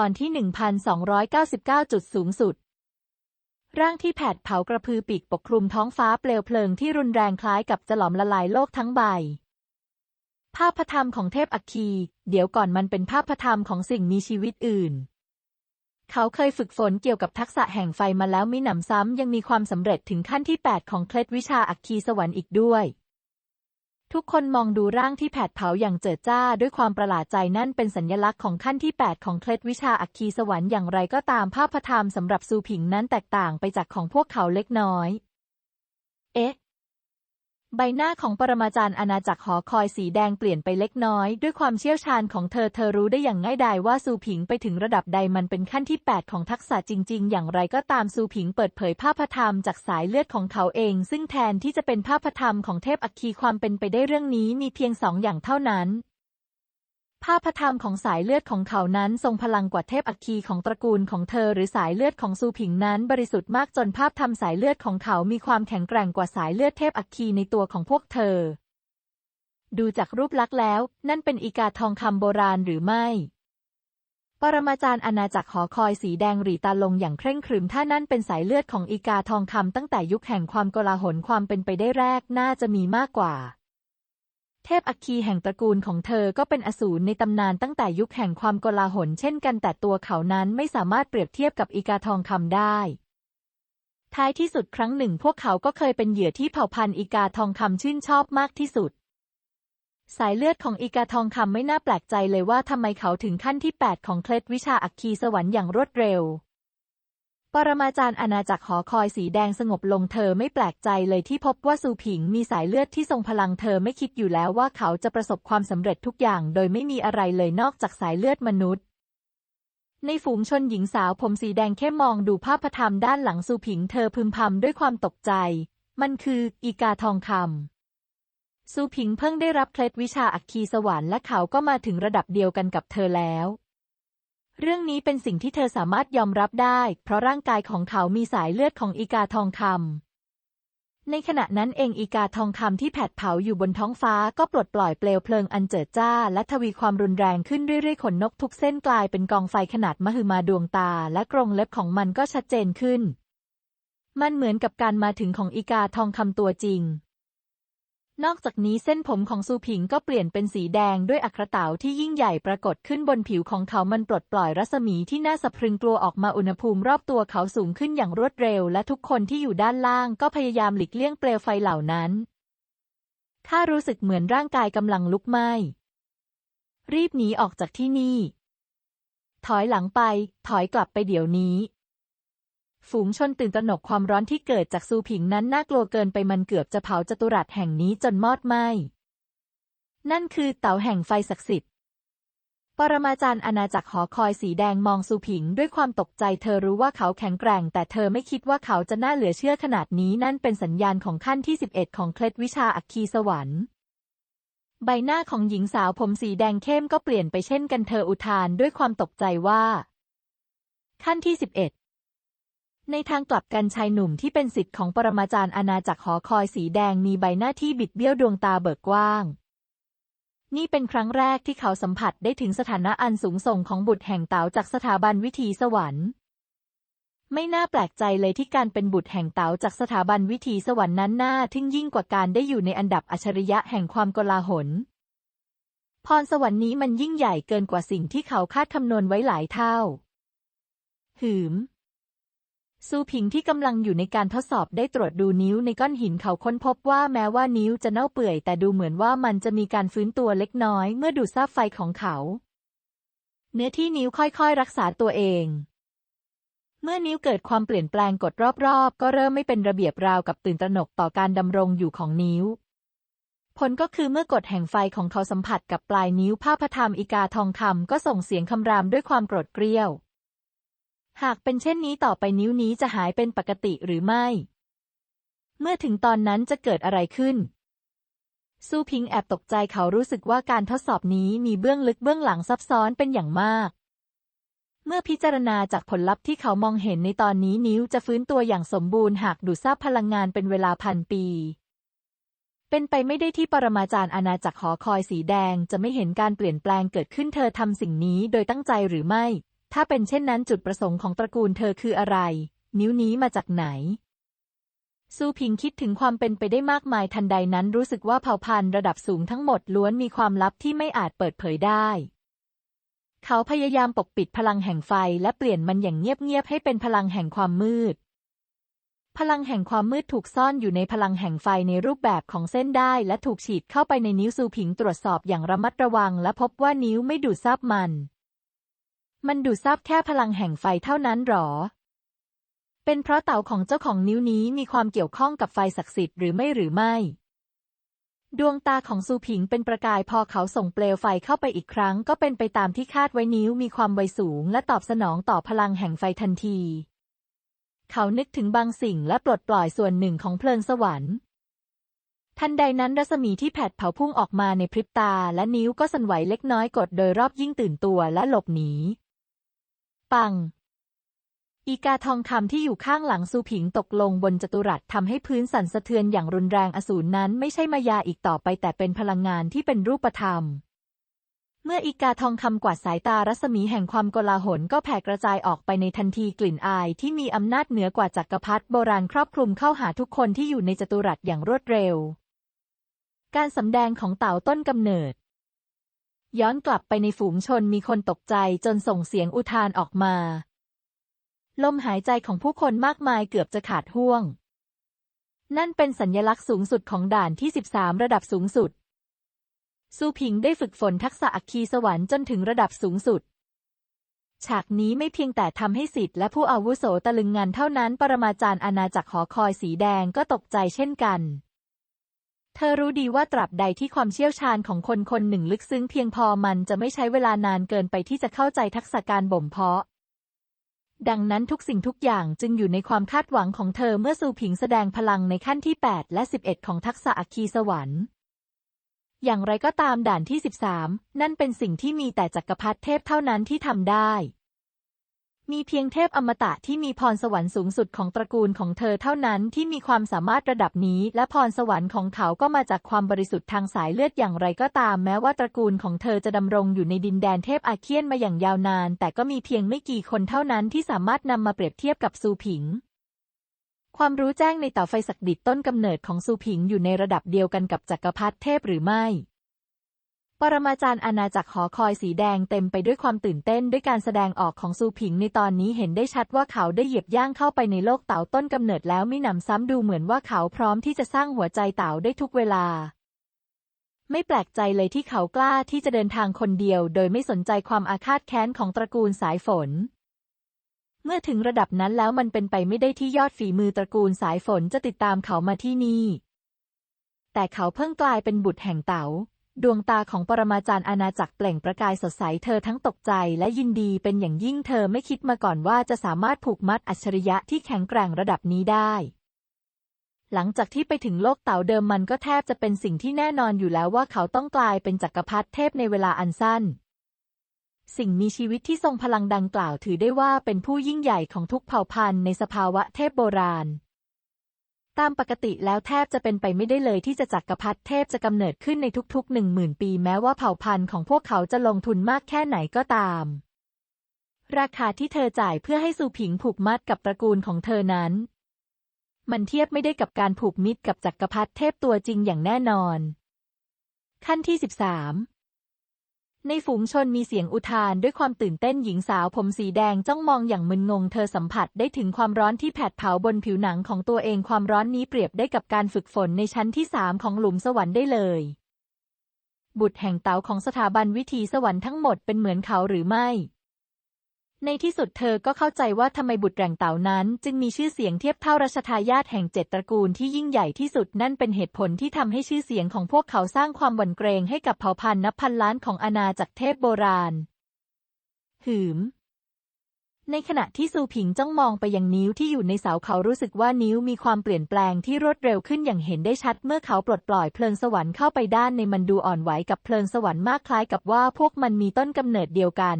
ตอนที่ 1299 จุดสูงสุด ร่างที่แผดเผากระพือปีกปกคลุมท้องฟ้าเปลวเพลิงที่รุนแรงคล้ายกับจะหลอมละลายโลกทั้งใบ ภาพธรรมของเทพอัคคี เดี๋ยวก่อนมันเป็นภาพธรรมของสิ่งมีชีวิตอื่น เขาเคยฝึกฝนเกี่ยวกับทักษะแห่งไฟมาแล้วมิหนำซ้ำยังมีความสำเร็จถึงขั้นที่ 8 ของเคล็ดวิชาอัคคีสวรรค์อีกด้วย ทุกคนมองดูร่างที่แผดเผาอย่างเจิดจ้าด้วยความประหลาดใจนั่นเป็นสัญลักษณ์ของขั้นที่ 8 ของเคล็ดวิชาอัคคีสวรรค์อย่างไรก็ตามภาพธรรมสำหรับซูผิงนั้นแตกต่างไปจากของพวกเขาเล็กน้อย เอ๊ะ ใบหน้าของปรมาจารย์อาณาจักรหอคอยสีแดงเปลี่ยนไปเล็กน้อย ด้วยความเชี่ยวชาญของเธอเธอรู้ได้อย่างง่ายดายว่าซูผิงไปถึงระดับใดมันเป็นขั้นที่ 8 ของทักษะจริง ๆ อย่างไรก็ตามซูผิงเปิดเผยภาพธรรมจากสายเลือดของเขาเอง ซึ่งแทนที่จะเป็นภาพธรรมของเทพอัคคีความเป็นไปได้เรื่องนี้มีเพียงสองอย่างเท่านั้น ภาพธรรมของสายเลือดของเขานั้นทรงพลังกว่าเทพอัคคีของตระกูลของเธอ หรือสายเลือดของซูผิงนั้นบริสุทธิ์มากจนภาพธรรมสายเลือดของเขามีความแข็งแกร่งกว่าสายเลือดเทพอัคคีในตัวของพวกเธอ ดูจากรูปลักษณ์แล้ว นั่นเป็นอีกาทองคำโบราณหรือไม่ ปรมาจารย์อาณาจักรหอคอยสีแดงหรีตาลงอย่างเคร่งครึมถ้านั่นเป็นสายเลือดของอีกาทองคำตั้งแต่ยุคแห่งความโกลาหลความเป็นไปได้แรกน่าจะมีมากกว่า เทพอัคคีแห่งตระกูลของเธอก็เป็นอสูรในตำนานตั้งแต่ยุคแห่งความโกลาหลเช่นกันแต่ตัวเขานั้นไม่สามารถเปรียบเทียบกับอีกาทองคำได้ ท้ายที่สุดครั้งหนึ่งพวกเขาก็เคยเป็นเหยื่อที่เผ่าพันธุ์อีกาทองคำชื่นชอบมากที่สุด สายเลือดของอีกาทองคำไม่น่าแปลกใจเลยว่าทำไมเขาถึงขั้นที่ 8 ของเคล็ดวิชาอัคคีสวรรค์อย่างรวดเร็ว ปรมาจารย์อาณาจักรหอคอยสีแดงสงบลงเธอไม่แปลกใจเลยที่พบว่าซูผิงมีสายเลือดที่ทรงพลังเธอไม่คิดอยู่แล้วว่าเขาจะประสบความสำเร็จทุกอย่างโดยไม่มีอะไรเลยนอกจากสายเลือดมนุษย์ ในฝูงชนหญิงสาวผมสีแดงเข้มมองดูภาพธรรมด้านหลังซูผิงเธอพึมพำด้วยความตกใจ มันคืออีกาทองคำซูผิงเพิ่งได้รับเคล็ดวิชาอัคคีสวรรค์และเขาก็มาถึงระดับเดียวกันกับเธอแล้ว เรื่องนี้เป็นสิ่งที่เธอสามารถยอมรับได้ เพราะร่างกายของเขามีสายเลือดของอีกาทองคำในขณะนั้นเองอีกาทองคำที่แผดเผาอยู่บนท้องฟ้าก็ปลดปล่อยเปลวเพลิงอันเจิดจ้า และทวีความรุนแรงขึ้นเรื่อยๆขนนกทุกเส้นกลายเป็นกองไฟขนาดมหึมาดวงตา และกรงเล็บของมันก็ชัดเจนขึ้น มันเหมือนกับการมาถึงของอีกาทองคำตัวจริง นอกจากนี้เส้นผมของซูผิงก็เปลี่ยนเป็นสีแดงด้วยอัครเต๋าที่ยิ่งใหญ่ปรากฏขึ้นบนผิวของเขามันปลดปล่อยรัศมีที่น่าสะพรึงกลัวออกมาอุณหภูมิรอบตัวเขาสูงขึ้นอย่างรวดเร็ว และทุกคนที่อยู่ด้านล่างก็พยายามหลีกเลี่ยงเปลวไฟเหล่านั้นข้ารู้สึกเหมือนร่างกายกำลังลุกไหม้ รีบหนีออกจากที่นี่ ถอยหลังไป ถอยกลับไปเดี๋ยวนี้ ฝูงชนตื่นตระหนกความร้อนที่เกิดจากซูผิงนั้นน่ากลัวเกินไปมันเกือบจะเผาจัตุรัสแห่งนี้จนมอดไหม้นั่นคือเต๋าแห่งไฟศักดิ์สิทธิ์ ปรมาจารย์อาณาจักรหอคอยสีแดงมองซูผิงด้วยความตกใจเธอรู้ว่าเขาแข็งแกร่ง แต่เธอไม่คิดว่าเขาจะน่าเหลือเชื่อขนาดนี้นั่นเป็นสัญญาณของขั้นที่ 11 ของเคล็ดวิชาอัคคีสวรรค์ ใบหน้าของหญิงสาวผมสีแดงเข้มก็เปลี่ยนไปเช่นกันเธออุทานด้วยความตกใจว่า ขั้นที่ 11 ในทางกลับกันชายหนุ่มที่เป็นสิทธิ์ของปรมาจารย์อาณาจักรหอคอยสีแดงมีใบหน้าที่บิดเบี้ยวดวงตาเบิกกว้าง นี่เป็นครั้งแรกที่เขาสัมผัสได้ถึงสถานะอันสูงส่งของบุตรแห่งเต๋าจากสถาบันวิถีสวรรค์ ไม่น่าแปลกใจเลยที่การเป็นบุตรแห่งเต๋าจากสถาบันวิถีสวรรค์นั้นน่าทึ่งยิ่งกว่าการได้อยู่ในอันดับอัจฉริยะแห่งความกลาหลพรสวรรค์นี้มันยิ่งใหญ่เกินกว่าสิ่งที่เขาคาดคำนวณไว้หลายเท่า หืม ซูผิงที่กำลังอยู่ในการทดสอบได้ตรวจดูนิ้วในก้อนหินเขาค้นพบว่าแม้ว่านิ้วจะเน่าเปื่อย แต่ดูเหมือนว่ามันจะมีการฟื้นตัวเล็กน้อย เมื่อดูดซาบไฟของเขา เนื้อที่นิ้วค่อยๆ รักษาตัวเอง เมื่อนิ้วเกิดความเปลี่ยนแปลงกดรอบๆ ก็เริ่มไม่เป็นระเบียบราวกับตื่นตระหนกต่อการดำรงอยู่ของนิ้ว ผลก็คือเมื่อกดแห่งไฟของเขาสัมผัสกับปลายนิ้วผ้าพธรรมอีกาทองคำก็ส่งเสียงคำรามด้วยความโกรธเกรี้ยว หากเป็นเช่นนี้ต่อไปนิ้วนี้จะหายเป็นปกติหรือไม่ เมื่อถึงตอนนั้นจะเกิดอะไรขึ้น ซูพิงแอบตกใจเขารู้สึกว่าการทดสอบนี้มีเบื้องลึกเบื้องหลังซับซ้อนเป็นอย่างมาก เมื่อพิจารณาจากผลลัพธ์ที่เขามองเห็นในตอนนี้นิ้วจะฟื้นตัวอย่างสมบูรณ์หากดูดซาบพลังงานเป็นเวลาพันปีเป็นไปไม่ได้ที่ปรมาจารย์อาณาจักรหอคอยสีแดงจะไม่เห็นการเปลี่ยนแปลงเกิดขึ้นเธอทำสิ่งนี้โดยตั้งใจหรือไม่ ถ้าเป็นเช่นนั้นจุดประสงค์ของตระกูลเธอคืออะไร นิ้วนี้มาจากไหน ซูพิงคิดถึงความเป็นไปได้มากมายทันใดนั้นรู้สึกว่าเผ่าพันธุ์ระดับสูงทั้งหมดล้วนมีความลับที่ไม่อาจเปิดเผยได้ เขาพยายามปกปิดพลังแห่งไฟและเปลี่ยนมันอย่างเงียบๆให้เป็นพลังแห่งความมืดพลังแห่งความมืดถูกซ่อนอยู่ในพลังแห่งไฟในรูปแบบของเส้นได้ และถูกฉีดเข้าไปในนิ้วซูผิงตรวจสอบอย่างระมัดระวัง และพบว่านิ้วไม่ดูดซับมัน มันดูดซับแค่พลังแห่งไฟเท่านั้นหรอ เป็นเพราะเต่าของเจ้าของนิ้วนี้มีความเกี่ยวข้องกับไฟศักดิ์สิทธิ์หรือไม่หรือไม่ ดวงตาของซูผิงเป็นประกายพอเขาส่งเปลวไฟเข้าไปอีกครั้ง ก็เป็นไปตามที่คาดไว้นิ้วมีความไวสูง และตอบสนองต่อพลังแห่งไฟทันที เขานึกถึงบางสิ่งและปลดปล่อยส่วนหนึ่งของเพลิงสวรรค์ทันใดนั้นรัศมีที่แผดเผาพุ่งออกมาในพริบตา และนิ้วก็สั่นไหวเล็กน้อยกดโดยรอบยิ่งตื่นตัวและหลบหนี ปัง อีกาทองคำที่อยู่ข้างหลังซูผิงตกลงบนจัตุรัสทำให้พื้นสั่นสะเทือนอย่างรุนแรงอสูรนั้นไม่ใช่มายาอีกต่อไปแต่เป็นพลังงานที่เป็นรูปธรรมเมื่ออีกาทองคำกวาดสายตารัศมีแห่งความโกลาหลก็แผ่กระจายออกไปในทันทีกลิ่นอายที่มีอำนาจเหนือกว่าจักรพรรดิโบราณครอบคลุมเข้าหาทุกคนที่อยู่ในจัตุรัสอย่างรวดเร็ว การสำแดงของเต่าต้นกำเนิด ย้อนกลับไปในฝูงชนมีคนตกใจจนส่งเสียงอุทานออกมา ลมหายใจของผู้คนมากมายเกือบจะขาดห่วง นั่นเป็นสัญญลักษณ์สูงสุดของด่านที่ 13 ระดับสูงสุด ซูผิงได้ฝึกฝนทักษะอัคคีสวรรค์จนถึงระดับสูงสุด ฉากนี้ไม่เพียงแต่ทำให้สิทธิ์และผู้อาวุโสตะลึงงานเท่านั้น ปรมาจารย์อาณาจักรหอคอยสีแดงก็ตกใจเช่นกัน เธอรู้ดีว่าตราบใดที่ความเชี่ยวชาญของคนคนหนึ่งลึกซึ้งเพียงพอมันจะไม่ใช้เวลานานเกินไปที่จะเข้าใจทักษะการบ่มเพาะ ดังนั้นทุกสิ่งทุกอย่างจึงอยู่ในความคาดหวังของเธอเมื่อซูผิงแสดงพลังในขั้นที่ 8 และ 11 ของทักษะอัคคีสวรรค์อย่างไรก็ตามด่านที่ 13 นั่นเป็นสิ่งที่มีแต่จักรพรรดิเทพเท่านั้นที่ทำได้ มีเพียงเทพอมตะที่มีพรสวรรค์สูงสุดของตระกูลของเธอเท่านั้นที่มีความสามารถระดับนี้ และพรสวรรค์ของเขาก็มาจากความบริสุทธิ์ทางสายเลือดอย่างไรก็ตาม แม้ว่าตระกูลของเธอจะดำรงอยู่ในดินแดนเทพอาเคียนมาอย่างยาวนาน แต่ก็มีเพียงไม่กี่คนเท่านั้นที่สามารถนำมาเปรียบเทียบกับซูผิง ความรู้แจ้งในเต่าไฟศักดิตต้นกำเนิดของซูผิงอยู่ในระดับเดียวกันกับจักรพรรดิเทพหรือไม่ ปรมาจารย์อาณาจักรหอคอยสีแดงเต็มไปด้วยความตื่นเต้นด้วยการแสดงออกของซูผิงในตอนนี้เห็นได้ชัดว่าเขาได้เหยียบย่างเข้าไปในโลกเต่าต้นกำเนิดแล้วมิหนำซ้ำดูเหมือนว่าเขาพร้อมที่จะสร้างหัวใจเต่าได้ทุกเวลา ไม่แปลกใจเลยที่เขากล้าที่จะเดินทางคนเดียว โดยไม่สนใจความอาฆาตแค้นของตระกูลสายฝน เมื่อถึงระดับนั้นแล้วมันเป็นไปไม่ได้ที่ยอดฝีมือตระกูลสายฝนจะติดตามเขามาที่นี่ แต่เขาเพิ่งกลายเป็นบุตรแห่งเต๋า ดวงตาของปรมาจารย์อาณาจักรเปล่งประกายสดใสเธอทั้งตกใจและยินดีเป็นอย่างยิ่งเธอไม่คิดมาก่อนว่าจะสามารถผูกมัดอัจฉริยะที่แข็งแกร่งระดับนี้ได้ หลังจากที่ไปถึงโลกเต่าเดิมมันก็แทบจะเป็นสิ่งที่แน่นอนอยู่แล้วว่าเขาต้องกลายเป็นจักรพรรดิเทพในเวลาอันสั้น สิ่งมีชีวิตที่ทรงพลังดังกล่าวถือได้ว่าเป็นผู้ยิ่งใหญ่ของทุกเผ่าพันธุ์ในสภาวะเทพโบราณ ตามปกติแล้วแทบจะเป็นไปไม่ได้เลยที่จะจักรพรรดิเทพจะกำเนิดขึ้นในทุกๆหนึ่งหมื่นปีแม้ว่าเผ่าพันธุ์ของพวกเขาจะลงทุนมากแค่ไหนก็ตาม ราคาที่เธอจ่ายเพื่อให้ซูผิงผูกมัดกับตระกูลของเธอนั้น มันเทียบไม่ได้กับการผูกมิตรกับจักรพรรดิเทพตัวจริงอย่างแน่นอน ขั้นที่ 13 ในฝูงชนมีเสียงอุทานด้วยความตื่นเต้นหญิงสาวผมสีแดงจ้องมองอย่างมึนงงเธอสัมผัสได้ถึงความร้อนที่แผดเผาบนผิวหนังของตัวเองความร้อนนี้เปรียบได้กับการฝึกฝนในชั้นที่สามของหลุมสวรรค์ได้เลย บุตรแห่งเต๋าของสถาบันวิถีสวรรค์ทั้งหมดเป็นเหมือนเขาหรือไม่ ในที่สุดเธอก็เข้าใจว่าทำไมบุตรแห่งเต่านั้น จึงมีชื่อเสียงเทียบเท่ารัชทายาทแห่งเจ็ดตระกูลที่ยิ่งใหญ่ที่สุดนั่นเป็นเหตุผลที่ทำให้ชื่อเสียงของพวกเขาสร้างความหวั่นเกรงให้กับเผ่าพันธุ์นับพันล้านของอาณาจักรเทพโบราณ หืม ในขณะที่ซูผิงจ้องมองไปยังนิ้วที่อยู่ในเสาเขารู้สึกว่านิ้วมีความเปลี่ยนแปลงที่รวดเร็วขึ้นอย่างเห็นได้ชัดเมื่อเขาปลดปล่อยเพลิงสวรรค์เข้าไปด้านในมันดูอ่อนไหวกับเพลิงสวรรค์มากคล้ายกับว่าพวกมันมีต้นกำเนิดเดียวกัน